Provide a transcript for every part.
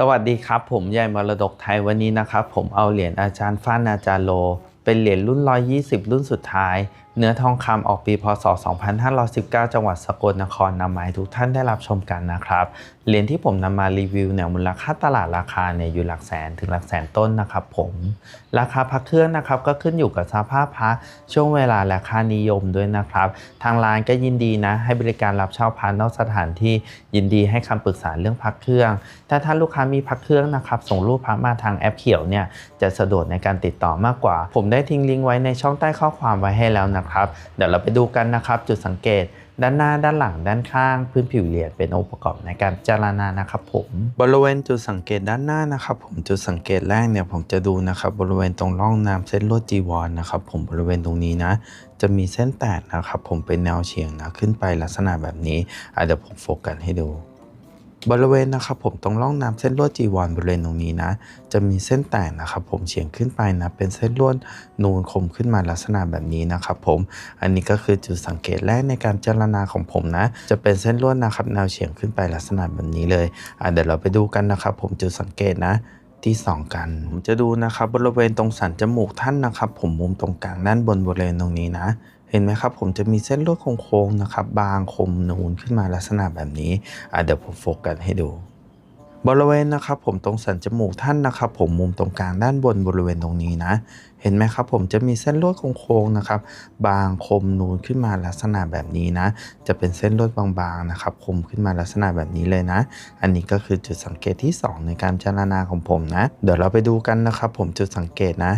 สวัสดีครับ ผมใหญ่มรดกไทยวันนี้นะครับ ผมเอาเหรียญอาจารย์ฟ้านอาจารย์โล เป็นเหรียญรุ่น 120 รุ่นสุดท้าย เนื้อทองคำออกปีพศ 2519 จังหวัดสกลนครนำมาให้ทุกท่านได้รับชมกันนะครับ เหรียญที่ผมนำมารีวิวเนี่ยมูลค่าตลาดราคาเนี่ยอยู่หลักแสนถึงหลักแสนต้นนะครับผม ราคาพักเครื่องนะครับก็ขึ้นอยู่กับสภาพพระช่วงเวลาและค่านิยมด้วยนะครับ ทางร้านก็ยินดีนะ ให้บริการรับเช่าพระนอกสถานที่ยินดีให้คำปรึกษาเรื่องพักเครื่อง ถ้าท่านลูกค้ามีพักเครื่องนะครับส่งรูปพระมาทางแอปเขียวเนี่ยจะสะดวกในการติดต่อมากกว่า ผมได้ทิ้งลิงก์ไว้ในช่องใต้ข้อความไว้ให้แล้วนะครับ เดี๋ยวเราไปดูกันนะครับ จุดสังเกตด้านหน้าด้านหลังด้านข้างพื้นผิวเหรียญเป็นองค์ประกอบในการพิจารณานะครับผมบริเวณจุดสังเกตด้านหน้านะครับ ผมจุดสังเกตแรกเนี่ยผมจะดูนะครับบริเวณตรงร่องน้ำเส้นลวดจีวรนะครับ ผมบริเวณตรงนี้นะ จะมีเส้นแตกนะครับ ผมเป็นแนวเฉียงนะขึ้นไปลักษณะแบบนี้อะเดี๋ยวผมโฟกัสให้ดู บริเวณนะครับผมตรงร่องน้ำเส้นลวดจีวรบริเวณตรงนี้นะ จะมีเส้นแตกนะครับผมเฉียงขึ้นไปนะเป็นเส้นลวดนูนคมขึ้นมาลักษณะแบบนี้นะครับผมอันนี้ก็คือจุดสังเกตแรกในการเจรณาของผมนะ จะเป็นเส้นลวดนะครับแนวเฉียงขึ้นไปลักษณะแบบนี้เลยอะเดี๋ยวเราไปดูกันนะครับผมจุดสังเกตนะที่สองกัน ผมจะดูนะครับบริเวณตรงสันจมูกท่านนะครับ ผมมุมตรงกลางด้านบนบริเวณตรงนี้นะ เห็นไหมครับผมจะมีเส้นลวดโค้งๆนะครับ บางคมนูนขึ้นมาลักษณะแบบนี้เดี๋ยวผมโฟกัสให้ดูบริเวณนะครับผมตรงสันจมูกท่านนะครับ ผมมุมตรงกลางด้านบนบริเวณตรงนี้นะ เห็นไหมครับ ผมจะมีเส้นลวดโค้งๆนะครับ บางคมนูนขึ้นมาลักษณะแบบนี้นะ จะเป็นเส้นลวดบางๆนะครับ คมขึ้นมาลักษณะแบบนี้เลยนะ อันนี้ก็คือจุดสังเกตที่ 2 ในการพิจารณาของผมนะ เดี๋ยวเราไปดูกันนะครับ ผมจุดสังเกตนะ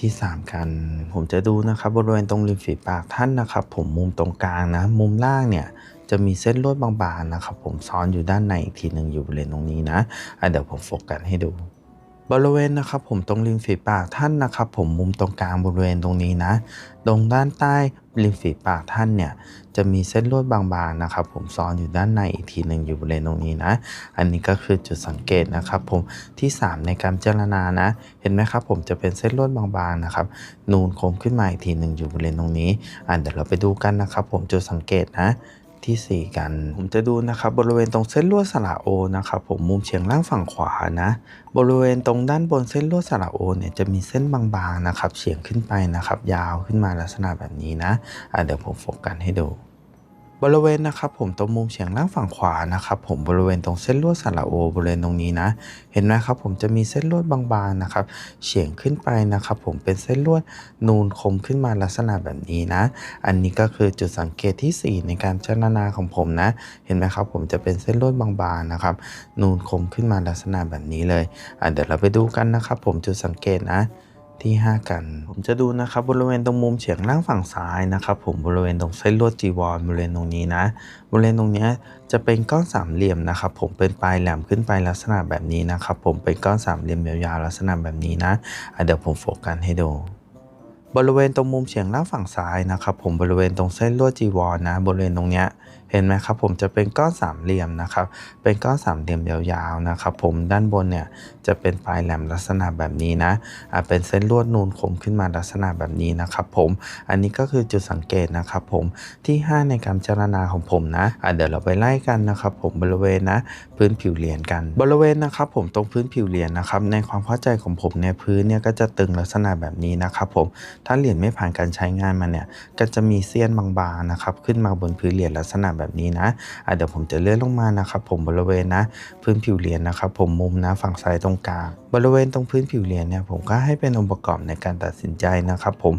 ที่ 3 กัน ผมจะดูนะครับบริเวณตรงริมฝีปากท่านนะครับ ผมมุมตรงกลางนะ มุมล่างเนี่ยจะมีเส้นลวดบางๆนะครับ ผมซ้อนอยู่ด้านในอีกทีหนึ่งอยู่บริเวณตรงนี้นะะเดี๋ยวผมโฟกัสให้ดู บริเวณนะครับผมตรงริมฝีปากท่านนะครับ ผมมุมตรงกลางบริเวณตรงนี้นะ ตรงด้านใต้ริมฝีปากท่านเนี่ยจะมีเส้นลวดบางๆนะครับ ผมซ้อนอยู่ด้านในอีกทีหนึ่งอยู่บริเวณตรงนี้นะ อันนี้ก็คือจุดสังเกตนะครับ ผมที่ 3 ในการพิจรณานะ เห็นไหมครับ ผมจะเป็นเส้นลวดบางๆนะครับ นูนโค้งขึ้นมาอีกทีหนึ่งอยู่บริเวณตรงนี้อะเดี๋ยวเราไปดูกันนะครับ ผมจุดสังเกตนะ ที่ 4 กัน ผมจะดูนะครับบริเวณตรงเส้นลวดสระโอนะครับผมมุมเฉียงล่างฝั่งขวานะบริเวณตรงด้านบนเส้นลวดสระโอเนี่ยจะมีเส้นบางๆนะครับเฉียงขึ้นไปนะครับ ยาวขึ้นมาลักษณะแบบนี้นะะเดี๋ยวผมโฟกัสให้ดู บริเวณนะครับผมตรงมุมเฉียงล่างฝั่งขวานะครับผมบริเวณตรงเส้นลวดสระโอบริเวณตรงนี้นะ เห็นไหมครับผมจะมีเส้นลวดบางๆนะครับเฉียงขึ้นไปนะครับผมเป็นเส้นลวดนูนคมขึ้นมาลักษณะแบบนี้นะ อันนี้ก็คือจุดสังเกตที่ 4 ในการพิจารณาของผมนะ เห็นไหมครับผมจะเป็นเส้นลวดบางๆนะครับนูนคมขึ้นมาลักษณะแบบนี้เลยอะเดี๋ยวเราไปดูกันนะครับผมจุดสังเกตนะ ที่ 5 กัน ผมจะดูนะครับบริเวณตรงมุมเฉียงล่างฝั่งซ้ายนะครับ ผมบริเวณตรงเส้นลวดจีวรบริเวณตรงนี้นะ บริเวณตรงนี้จะเป็นก้อนสามเหลี่ยมนะครับ ผมเป็นปลายแหลมขึ้นไปลักษณะแบบนี้นะครับ ผมเป็นก้อนสามเหลี่ยมยาวๆลักษณะแบบนี้นะอะเดี๋ยวผมโฟกัสให้ดูบริเวณตรงมุมเฉียงล่างฝั่งซ้ายนะครับ ผมบริเวณตรงเส้นลวดจีวรนะ บริเวณตรงเนี้ยเห็นไหมครับ ผมจะเป็นก้อนสามเหลี่ยมนะครับ เป็นก้อนสามเหลี่ยมยาวๆนะครับ ผมด้านบนเนี่ย จะเป็นปลายแหลมลักษณะแบบนี้นะอะเป็นเส้นลวดนูนคมขึ้นมาลักษณะแบบนี้นะครับผมอันนี้ก็คือจุดสังเกตนะครับผมที่ 5 ในการพิจรณาของผมนะอะเดี๋ยวเราไปไล่กันนะครับผมบริเวณนะพื้นผิวเหรียญกัน บริเวณนะครับผมตรงพื้นผิวเหรียญนะครับในความเข้าใจของผมเนี่ยพื้นเนี่ยก็จะตึงลักษณะแบบนี้นะครับผมถ้าเหรียญไม่ผ่านการใช้งานมาเนี่ยก็จะมีเสี้ยนบางๆนะครับขึ้นมาบนพื้นเหรียญลักษณะแบบนี้นะะเดี๋ยวผมจะเลื่อนลงมานะครับผมบริเวณนะ พื้นผิวเหรียญนะครับผมมุมนะฝั่งซ้ายตรงงกลางบริเวณตรงพื้นผิวเหรียญเนี่ยผมก็ให้เป็นองค์ประกอบในการตัดสินใจนะครับ ผม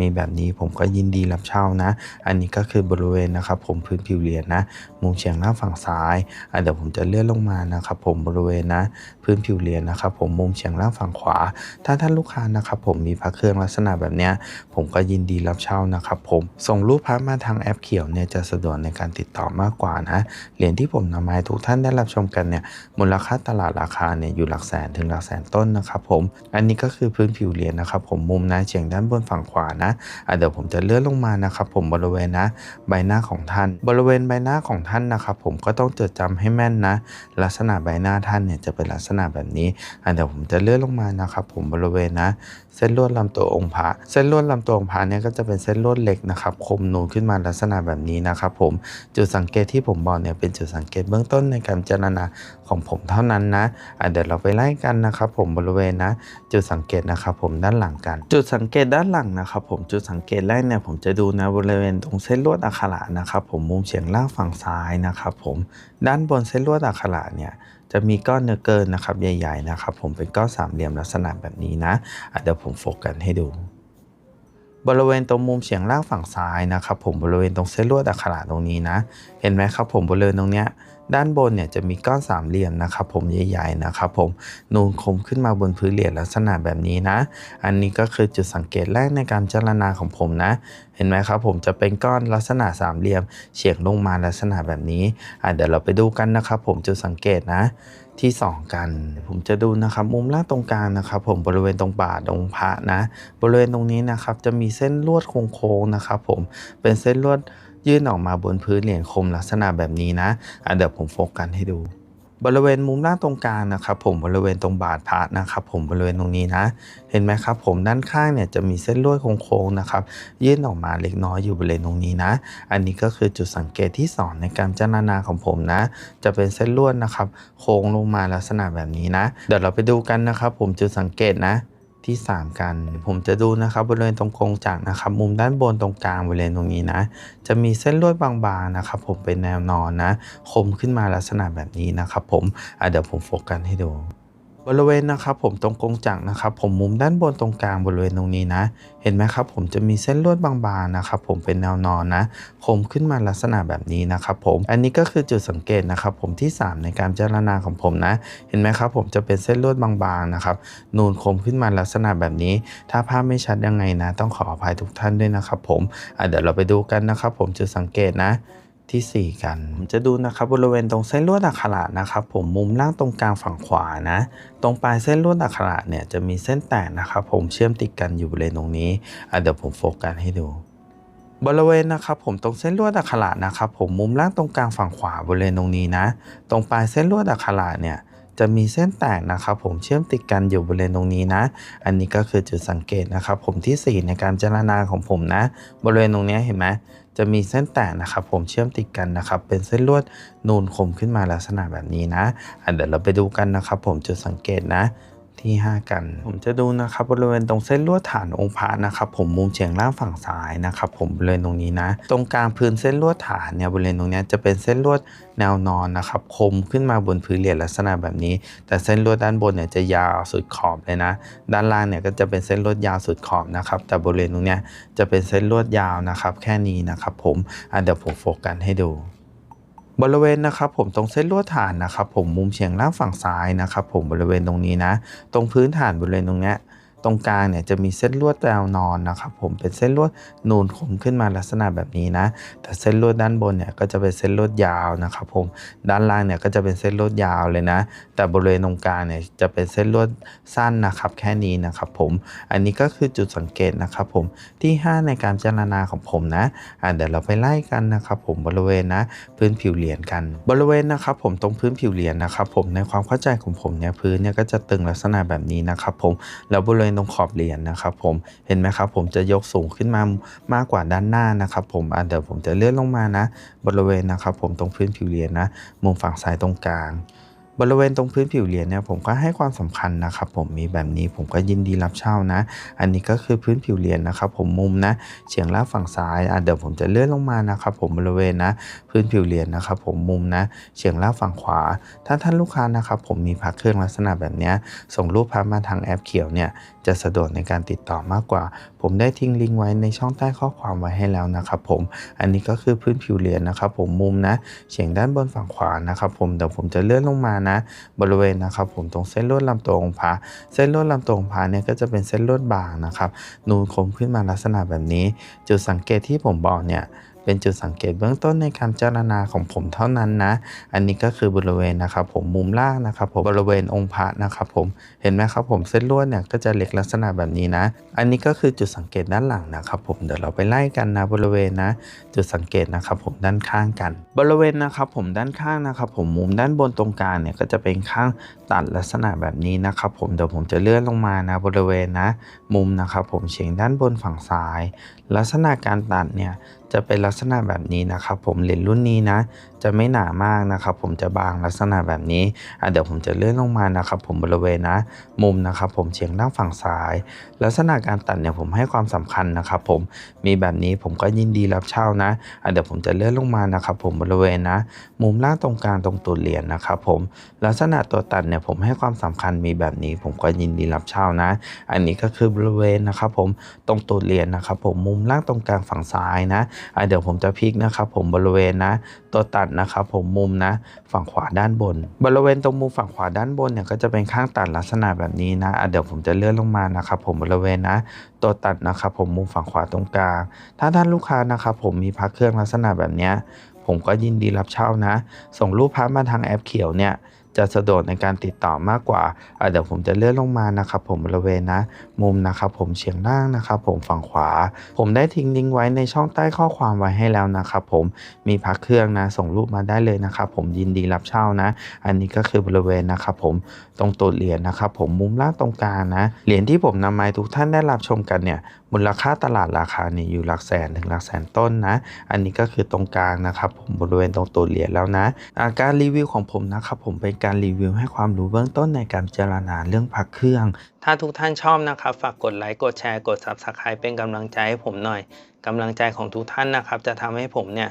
มีแบบนี้ผมก็ยินดีรับเช่านะ อันนี้ก็คือบริเวณนะครับ ผมพื้นผิวเหรียญนะ มุมเฉียงหน้าฝั่งซ้ายอะเดี๋ยวผมจะเลื่อนลงมานะครับ ผมบริเวณนะ พื้นผิวเหรียญนะครับ ผมมุมเฉียงล่างฝั่งขวา ถ้าท่านลูกค้านะครับ ผมมีพระเครื่องลักษณะแบบเนี้ยผมก็ยินดีรับเช่านะครับ ผมส่งรูปพระมาทางแอปเขียวเนี่ยจะสะดวกในการติดต่อมากกว่านะเหรียญที่ผมนำมาให้ทุกท่านได้รับชมกันเนี่ยมูลค่าตลาดราคาเนี่ยอยู่หลักแสนถึงหลักแสนต้นนะครับผม อันนี้ก็คือพื้นผิวเหรียญนะครับ ผมมุมนะเฉียงด้านบนฝั่งขวานะอะเดี๋ยวผมจะเลื่อนลงมานะครับ ผมบริเวณนะใบหน้าของท่าน บริเวณใบหน้าของท่านนะครับผมก็ต้องจดจำให้แม่นนะ ลักษณะใบหน้าท่านเนี่ยจะเป็นลักษณะแบบนี้อะเดี๋ยวผมจะเลื่อนลงมานะครับ ผมบริเวณนะ เส้นลวดลำตัวองค์พระเส้นลวดลำตัวองค์พระเนี่ยก็จะเป็นเส้นลวดเหล็กนะครับคมนูนขึ้นมาลักษณะแบบนี้นะครับผมจุดสังเกตที่ผมบอกเนี่ยเป็นจุดสังเกตเบื้องต้นในการพิจารณาของผมเท่านั้นนะอะเดี๋ยวเราไปไล่กันนะครับผมบริเวณนะ จุดสังเกตนะครับผมด้านหลังกัน จุดสังเกตด้านหลังนะครับผมจุดสังเกตแรกเนี่ยผมจะดูนะบริเวณตรงเส้นลวดอักขระนะครับผมมุมเฉียงล่างฝั่งซ้ายนะครับผมด้านบนเส้นลวดอักขระเนี่ย จะมีก้อนเนื้อเกินนะครับใหญ่ๆนะครับ ผมเป็นก้อนสามเหลี่ยมลักษณะแบบนี้นะเดี๋ยวผมโฟกัสให้ดู บริเวณตรงมุมเฉียงล่างฝั่งซ้ายนะครับ ผมบริเวณตรงเส้นลวดอักขระตรงนี้นะ เห็นไหมครับ ผมบริเวณตรงเนี้ย ด้านบนเนี่ยจะมีก้อนสามเหลี่ยมนะครับผมใหญ่ๆนะครับผมนูนคมขึ้นมาบนพื้นเหรียญลักษณะแบบนี้นะ อันนี้ก็คือจุดสังเกตแรกในการเจรณาของผมนะ เห็นไหมครับผมจะเป็นก้อนลักษณะสามเหลี่ยมเฉียงลงมาลักษณะแบบนี้อะเดี๋ยวเราไปดูกันนะครับผมจุดสังเกตนะที่สองกันผมจะดูนะครับมุมล่างตรงกลางนะครับ ผมบริเวณตรงบ่าตรงพระนะ บริเวณตรงนี้นะครับจะมีเส้นลวดโค้งๆนะครับ ผมเป็นเส้นลวด ยื่นออกมาบนพื้นเหรียญคมลักษณะแบบนี้นะอะเดี๋ยวผมโฟกัสให้ดู บริเวณมุมล่างตรงกลางนะครับผมบริเวณตรงบาดพระนะครับผมบริเวณตรงนี้นะ เห็นไหมครับผมด้านข้างเนี่ยจะมีเส้นลวดโค้งๆนะครับยื่นออกมาเล็กน้อยอยู่บริเวณตรงนี้นะ อันนี้ก็คือจุดสังเกตที่สองในการเจารณาของผมนะ จะเป็นเส้นลวดนะครับโค้งลงมาลักษณะแบบนี้นะ เดี๋ยวเราไปดูกันนะครับผมจุดสังเกตนะ ที่ 3 กัน ผมจะดูนะครับบริเวณตรงโครงจักรนะครับ มุมด้านบนตรงกลางบริเวณตรงนี้นะ จะมีเส้นลวดบางๆนะครับ ผมเป็นแนวนอนนะ คมขึ้นมาลักษณะแบบนี้นะครับ ผมเดี๋ยวผมโฟกัสให้ดู บริเวณนะครับผมตรงกงจักรนะครับผมมุมด้านบนตรงกลางบริเวณตรงนี้นะ เห็นไหมครับผมจะมีเส้นลวดบางๆนะครับผมเป็นแนวนอนนะคมขึ้นมาลักษณะแบบนี้นะครับผมอันนี้ก็คือจุดสังเกตนะครับผมที่ 3 ในการเจารณาของผมนะ เห็นไหมครับผมจะเป็นเส้นลวดบางๆนะครับนูนคมขึ้นมาลักษณะแบบนี้ ถ้าภาพไม่ชัดยังไงนะ ต้องขออภัยทุกท่านด้วยนะครับผมเดี๋ยวเราไปดูกันนะครับผมจุดสังเกตนะ ที่ 4 กันผมจะดูนะครับบริเวณตรงเส้นลวดอักขระนะครับ ผมมุมล่างตรงกลางฝั่งขวานะ ตรงปลายเส้นลวดอักขระเนี่ยจะมีเส้นแตกนะครับ ผมเชื่อมติดกันอยู่บริเวณตรงนี้เดี๋ยวผมโฟกัสให้ดูบริเวณนะครับผมตรงเส้นลวดอักขระนะครับผมมุมล่างตรงกลางฝั่งขวาบริเวณตรงนี้นะ ตรงปลายเส้นลวดอักขระเนี่ยจะมีเส้นแตกนะครับผมเชื่อมติดกันอยู่บริเวณตรงนี้นะ อันนี้ก็คือจุดสังเกตนะครับผมที่ 4 ในการเจารณาของผมนะ บริเวณตรงนี้เห็นไหม จะมีเส้นแตกนะครับผมเชื่อมติดกันนะครับ เป็นเส้นลวดนูนคมขึ้นมาลักษณะแบบนี้นะอะเดี๋ยวเราไปดูกันนะครับผมจุดสังเกตนะ ที่ 5 กัน ผมจะดูนะครับบริเวณตรงเส้นลวดฐานองค์พระนะครับผมมุมเฉียงล่างฝั่งซ้ายนะครับผมบริเวณตรงนี้นะ ตรงกลางพื้นเส้นลวดฐานเนี่ยบริเวณตรงนี้จะเป็นเส้นลวดแนวนอนนะครับคมขึ้นมาบนพื้นเหรียญลักษณะแบบนี้ แต่เส้นลวดด้านบนเนี่ยจะยาวสุดขอบเลยนะ ด้านล่างเนี่ยก็จะเป็นเส้นลวดยาวสุดขอบนะครับแต่บริเวณตรงนี้จะเป็นเส้นลวดยาวนะครับแค่นี้นะครับผมอะเดี๋ยวผมโฟกัสให้ดู บริเวณนะครับผมตรงเส้นลวดฐานนะครับผมมุมเฉียงล่างฝั่งซ้ายนะครับผมบริเวณตรงนี้นะ ตรงพื้นฐานบริเวณตรงเนี้ย ตรงกลางเนี่ยจะมีเส้นลวดแนวนอนนะครับผมเป็นเส้นลวดนูนคมขึ้นมาลักษณะแบบนี้นะแต่เส้นลวดด้านบนเนี่ยก็จะเป็นเส้นลวดยาวนะครับผมด้านล่างเนี่ยก็จะเป็นเส้นลวดยาวเลยนะ แต่บริเวณตรงกลางเนี่ยจะเป็นเส้นลวดสั้นนะครับ แค่นี้นะครับผมอันนี้ก็คือจุดสังเกตนะครับผมที่ 5 ในการเจารณาของผมนะอะเดี๋ยวเราไปไล่กันนะครับผมบริเวณนะพื้นผิวเหรียญกัน บริเวณนะครับผมตรงพื้นผิวเหรียญนะครับผมในความเข้าใจของผมเนี่ยพื้นเนี่ยก็จะตึงลักษณะแบบนี้นะครับผมแล้วบริเวณตรงขอบเหรียญนะครับผมเห็นไหมครับผมจะยกสูงขึ้นมามากกว่าด้านหน้านะครับผมอะเดี๋ยวผมจะเลื่อนลงมานะ บริเวณนะครับผมตรงพื้นผิวเหรียญนะมุมฝั่งซ้ายตรงกลาง บริเวณตรงพื้นผิวเหรียญเนี่ยผมก็ให้ความสำคัญนะครับผมมีแบบนี้ผมก็ยินดีรับเช่านะ อันนี้ก็คือพื้นผิวเหรียญนะครับผมมุมนะเฉียงล่างฝั่งซ้ายอะเดี๋ยวผมจะเลื่อนลงมานะครับผมบริเวณนะ พื้นผิวเหรียญนะครับผมมุมนะเฉียงล่างฝั่งขวา ถ้าท่านลูกค้านะครับผมมีพักเครื่องลักษณะแบบนี้ส่งรูปภาพมาทางแอปเขียวเนี่ยจะสะดวกในการติดต่อมากกว่า ผมได้ทิ้งลิงก์ไว้ในช่องใต้ข้อความไว้ให้แล้วนะครับผมอันนี้ก็คือพื้นผิวเหรียญนะครับผมมุมนะเฉียงด้านบนฝั่งขวานะครับผมเดี๋ยวผมจะเลื่อนลงมานะ บริเวณนะครับผมตรงเส้นลวดลำตัวองค์พระเส้นลวดลำตัวองค์พระเนี่ยก็จะเป็นเส้นลวดบางนะครับนูนคมขึ้นมาลักษณะแบบนี้ จุดสังเกตที่ผมบอกเนี่ย เป็นจุดสังเกตเบื้องต้นในการเจารณาของผมเท่านั้นนะ อันนี้ก็คือบริเวณนะครับผมมุมล่างนะครับผมบริเวณองค์พระนะครับผมเห็นไหมครับผมเส้นลวดเนี่ยก็จะเล็กลักษณะแบบนี้นะ อันนี้ก็คือจุดสังเกตด้านหลังนะครับผมเดี๋ยวเราไปไล่กันนะบริเวณนะ จุดสังเกตนะครับผมด้านข้างกัน บริเวณนะครับผมด้านข้างนะครับผมมุมด้านบนตรงกลางเนี่ยก็จะเป็นข้างตัดลักษณะแบบนี้นะครับผมเดี๋ยวผมจะเลื่อนลงมานะบริเวณนะ มุมนะครับผมเฉียงด้านบนฝั่งซ้ายลักษณะการตัดเนี่ยจะเป็นลักษณะแบบนี้นะครับผมเหรียญรุ่นนี้นะ จะไม่หนามากนะครับผมจะบางลักษณะแบบนี้อะเดี๋ยวผมจะเลื่อนลงมานะครับผมบริเวณนะ มุมนะครับผมเฉียงด้านฝั่งซ้าย ลักษณะการตัดเนี่ยผมให้ความสำคัญนะครับผมมีแบบนี้ผมก็ยินดีรับเช่านะอะเดี๋ยวผมจะเลื่อนลงมานะครับผมบริเวณนะ มุมล่างตรงกลางตรงตูดเหรียญนะครับผมลักษณะตัวตัดเนี่ยผมให้ความสำคัญมีแบบนี้ ผมก็ยินดีรับเช่านะ อันนี้ก็คือบริเวณนะครับผมตรงตูดเหรียญนะครับผมมุมมล่างตรงกลางฝั่งซ้ายนะเดี๋ยวผมจะพลิกนะครับผมบริเวณนะ ตัวตัดนะครับผมมุมนะฝั่งขวาด้านบน บริเวณตรงมุมฝั่งขวาด้านบนเนี่ยก็จะเป็นข้างตัดลักษณะแบบนี้นะเดี๋ยวผมจะเลื่อนลงมานะครับผมบริเวณนะ ตัวตัดนะครับผมมุมฝั่งขวาตรงกลาง ถ้าท่านลูกค้านะครับผมมีพักเครื่องลักษณะแบบนี้ผมก็ยินดีรับเช่านะ ส่งรูปพักมาทางแอปเขียวเนี่ย จะสะดวกในการติดต่อมากกว่าเดี๋ยวผมจะเลื่อนลงมานะครับผมบริเวณนะ มุมนะครับผมเฉียงล่างนะครับผมฝั่งขวา ผมได้ทิ้งลิงก์ไว้ในช่องใต้ข้อความไว้ให้แล้วนะครับผมมีพักเครื่องนะส่งรูปมาได้เลยนะครับผมยินดีรับเช่านะ อันนี้ก็คือบริเวณนะครับผมตรงตูดเหรียญนะครับผมมุมล่างตรงกลางนะเหรียญที่ผมนำมาให้ทุกท่านได้รับชมกันเนี่ย มูลค่าตลาดราคาเนี่ยอยู่หลักแสนถึงหลักแสนต้นนะ อันนี้ก็คือตรงกลางนะครับ ผมบริเวณตรงตัวเหรียญแล้วนะอาการรีวิวของผมนะครับ ผมเป็นการรีวิวให้ความรู้เบื้องต้นในการเจรณาเรื่องพักเครื่อง ถ้าทุกท่านชอบนะครับ ฝากกดไลค์กดแชร์กด Subscribe เป็นกำลังใจให้ผมหน่อยกำลังใจของทุกท่านนะครับ จะทำให้ผมเนี่ย